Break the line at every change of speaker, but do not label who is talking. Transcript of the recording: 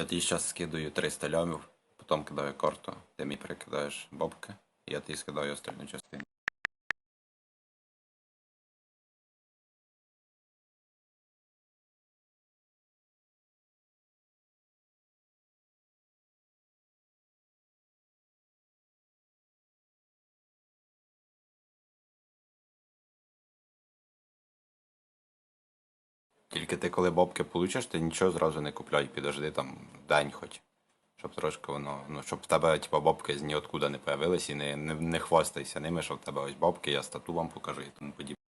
Я тобі зараз скидаю 300 лямів, потім кидаю карту, ти мені перекидаєш бабки, і я тобі скидаю остальну частину. Тільки ти коли бабки получиш, ти нічого зразу не купляй, підожди там день хоч. Щоб трошки воно, ну щоб в тебе типа бабки з ніоткуда не появились і не, не, не хвастайся ними, що в тебе ось бабки, я стату вам покажу і тому подібне.